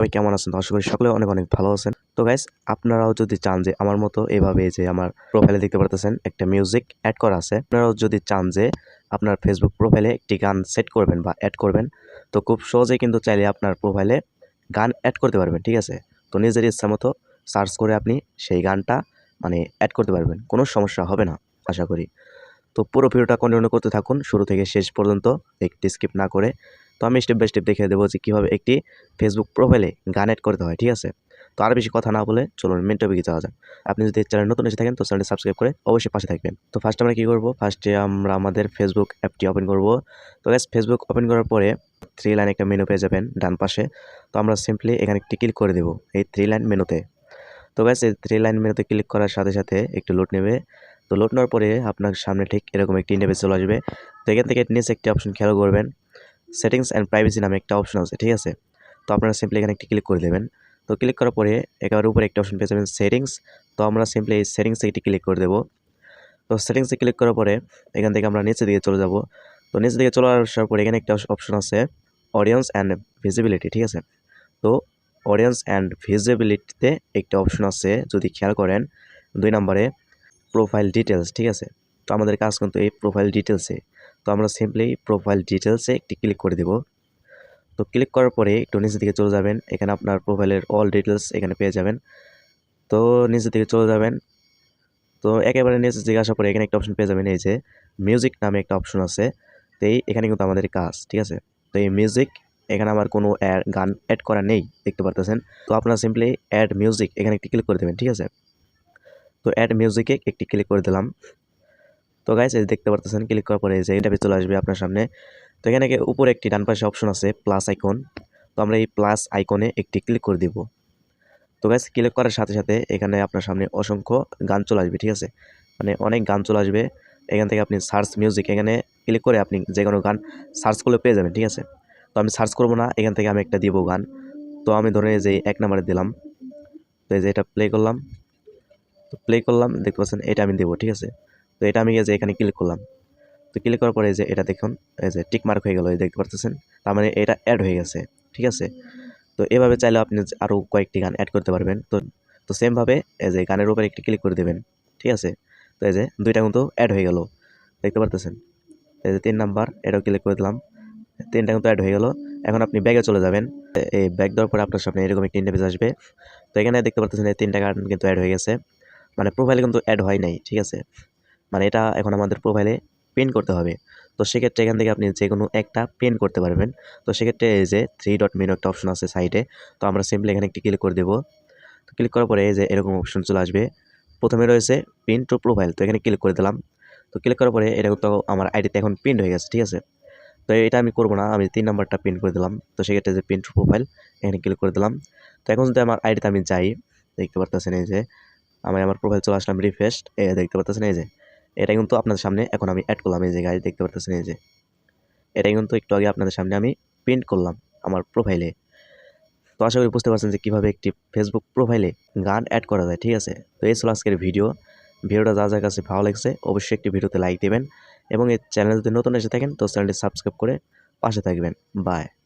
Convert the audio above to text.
সবাই কেমন আছেন? আশা করি সকলে অনেক অনেক ভালো আছেন। তো গাইস আপনারাও যদি চান যে আমার মতো এভাবে যে আমার প্রোফাইলে দেখতে পারতেছেন, একটা মিউজিক অ্যাড করা আছে। আপনারাও যদি চান যে আপনার ফেসবুক প্রোফাইলে একটি গান সেট করবেন বা অ্যাড করবেন, তো খুব সহজেই কিন্তু চাইলে আপনার প্রোফাইলে গান অ্যাড করতে পারবেন, ঠিক আছে? তো নিজের ইচ্ছা মতো সার্চ করে আপনি সেই গানটা মানে অ্যাড করতে পারবেন। কোনো সমস্যা হবে না, আশা করি। তো পুরো ভিডিওটা কন্টিনিউ করতে থাকুন। শুরু থেকে শেষ পর্যন্ত একটি স্কিপ না করে তো আমি স্টেপ বাই স্টেপ দেখিয়ে দেবো যে কীভাবে একটি ফেসবুক প্রোফাইলে গান অ্যাড করতে হয়, ঠিক আছে? তো আর বেশি কথা না বলে চলুন মেন টপিকে যাওয়া যাক। আপনি যদি চ্যানেল নতুন এসে থাকেন তো চ্যানেলটি সাবস্ক্রাইব করে অবশ্যই পাশে থাকবেন। তো ফার্স্ট আমরা কী করব? ফার্স্টে আমরা আমাদের ফেসবুক অ্যাপটি ওপেন করব। তো গ্যাস ফেসবুক ওপেন করার পরে থ্রি লাইন একটা মেনু পেয়ে যাবেন ডান পাশে। তো আমরা সিম্পলি এখানে একটি ক্লিক করে দেবো এই থ্রি লাইন মেনুতে তো। গ্যাস এই থ্রি লাইন মেনুতে ক্লিক করার সাথে সাথে একটু লোড নেবে। তো লোড নেওয়ার পরে আপনার সামনে ঠিক এরকম একটি ইন্টারভেস চলে আসবে। তো এখান থেকে নিচে একটি অপশন খেয়াল করবেন। সেটিংস অ্যান্ড প্রাইভেসি নামে একটা অপশন আছে, ঠিক আছে? তো আপনারা সিম্পলি এখানে একটি ক্লিক করে দেবেন। তো ক্লিক করার পরে একেবারে উপরে একটা অপশন পেয়ে যাবেন সেটিংস তো আমরা সিম্পলি এই সেটিংসে একটি ক্লিক করে দেবো। তো সেটিংসে ক্লিক করার পরে এখান থেকে আমরা নিচে দিকে চলে যাব। তো নিচে দিকে চলে আসার পরে এখানে একটা অপশন আছে অডিয়েন্স অ্যান্ড ভিজিবিলিটি ঠিক আছে? তো অডিয়েন্স অ্যান্ড ভিজিবিলিটিতে একটা অপশন আছে, যদি খেয়াল করেন, দুই নম্বরে প্রোফাইল ডিটেলস ঠিক আছে? তো আমাদের কাজ কিন্তু এই প্রোফাইল ডিটেলসে তো আমরা সিম্পলি প্রোফাইল ডিটেলসে একটি ক্লিক করে দেব। তো ক্লিক করার পরে একটু নিচের দিকে চলে যাবেন। এখানে আপনার প্রোফাইলের অল ডিটেলস এখানে পেয়ে যাবেন। তো নিচের দিকে চলে যাবেন। তো একেবারে নিচের দিকে আসার পরে এখানে একটা অপশন পেয়ে যাবেন, এই যে মিউজিক নামে একটা অপশন আছে। তো এই এখানে কিন্তু আমাদের কাজ, ঠিক আছে? তো এই মিউজিক এখানে আমার কোনো অ্যাড গান অ্যাড করা নেই, দেখতে পারতেছেন? তো আপনারা সিম্পলি অ্যাড মিউজিক এখানে একটি ক্লিক করে দেবেন, ঠিক আছে? তো অ্যাড মিউজিকে একটি ক্লিক করে দিলাম। তো গাইস এই দেখতে পারতেছেন ক্লিক করার পরে যে ইন্টারভিউ চলে আসবে আপনার সামনে। তো এখানে উপরে একটি ডান পাশে অপশন আছে প্লাস আইকন তো আমরা এই প্লাস আইকনে একটি ক্লিক করে দিব। তো গাইস ক্লিক করার সাথে সাথে এখানে আপনার সামনে অসংখ্য গান চলে আসবে, ঠিক আছে? মানে অনেক গান চলে আসবে। এখান থেকে আপনি সার্চ মিউজিক এখানে ক্লিক করে আপনি যে কোনো গান সার্চ করলে পেয়ে যাবেন, ঠিক আছে? তো আমি সার্চ করব না, এখান থেকে আমি একটা দিব গান। তো আমি ধরে যে এক নাম্বারে দিলাম। তো এই যে এটা প্লে করলাম। তো প্লে করলাম, দেখতে পাচ্ছেন, এটা আমি দেবো, ঠিক আছে? তো এটা আমি যে এখানে ক্লিক করলাম। তো ক্লিক করার পরে যে এটা দেখুন, এই যে টিক মার্ক হয়ে গেল, এই দেখতে পারতেছেন? তার মানে এটা অ্যাড হয়ে গেছে, ঠিক আছে? তো এভাবে চাইলে আপনি আরও কয়েকটি গান অ্যাড করতে পারবেন। তো তো সেমভাবে এই যে গানের উপরে একটি ক্লিক করে দেবেন, ঠিক আছে? তো এই যে দুইটা কিন্তু অ্যাড হয়ে গেল, দেখতে পারতেছেন? এই যে তিন নাম্বার, এটাও ক্লিক করে দিলাম। তিনটা কিন্তু অ্যাড হয়ে গেল। এখন আপনি ব্যাগে চলে যাবেন। এই ব্যাগ দেওয়ার পরে আপনার সামনে এরকম একটি ইন্টারভিউ আসবে। তো এখানে দেখতে পারতেছেন এই তিনটা গান কিন্তু অ্যাড হয়ে গেছে। মানে প্রোফাইলে কিন্তু অ্যাড হয় নাই, ঠিক আছে? মানে এটা এখন আমাদের প্রোফাইলে প্রিন্ট করতে হবে। তো সেক্ষেত্রে এখান থেকে আপনি যে কোনো একটা প্রিন্ট করতে পারবেন। তো সেক্ষেত্রে এই যে থ্রি ডট মেনু একটা অপশন আছে সাইডে তো আমরা সিম্পলি এখানে একটি ক্লিক করে দেবো। তো ক্লিক করার পরে এই যে এরকম অপশন চলে আসবে। প্রথমে রয়েছে প্রিন্ট টু প্রোফাইল তো এখানে ক্লিক করে দিলাম। তো ক্লিক করার পরে এটা তো আমার আইডিতে এখন প্রিন্ট হয়ে গেছে, ঠিক আছে? তো এটা আমি করব না, আমি তিন নাম্বারটা প্রিন্ট করে দিলাম। তো সেক্ষেত্রে যে প্রিন্ট প্রোফাইল এখানে ক্লিক করে দিলাম। তো এখন যদি আমার আইডিতে আমি যাই, দেখতে পারতেছেন এই যে, আমি আমার প্রোফাইল চলে আসলাম রিফ্রেশড এই দেখতে পারতেছেন এই যে এটা কিন্তু আপনাদের সামনে এখন আমি অ্যাড করলাম। এই যে গাড়ি দেখতে পারতেছেন এই যে। এটা কিন্তু একটু আগে আপনাদের সামনে আমি প্রিন্ট করলাম আমার প্রোফাইলে তো আশা করি বুঝতে পারছেন যে কীভাবে একটি ফেসবুক প্রোফাইলে গান অ্যাড করা যায়, ঠিক আছে? তো এই ছিল আজকের ভিডিও ভিডিওটা যা যার কাছে ভালো লাগছে, অবশ্যই একটি ভিডিওতে লাইক দেবেন এবং এই চ্যানেল যদি নতুন এসে থাকেন, তো চ্যানেলটি সাবস্ক্রাইব করে পাশে থাকবেন। বাই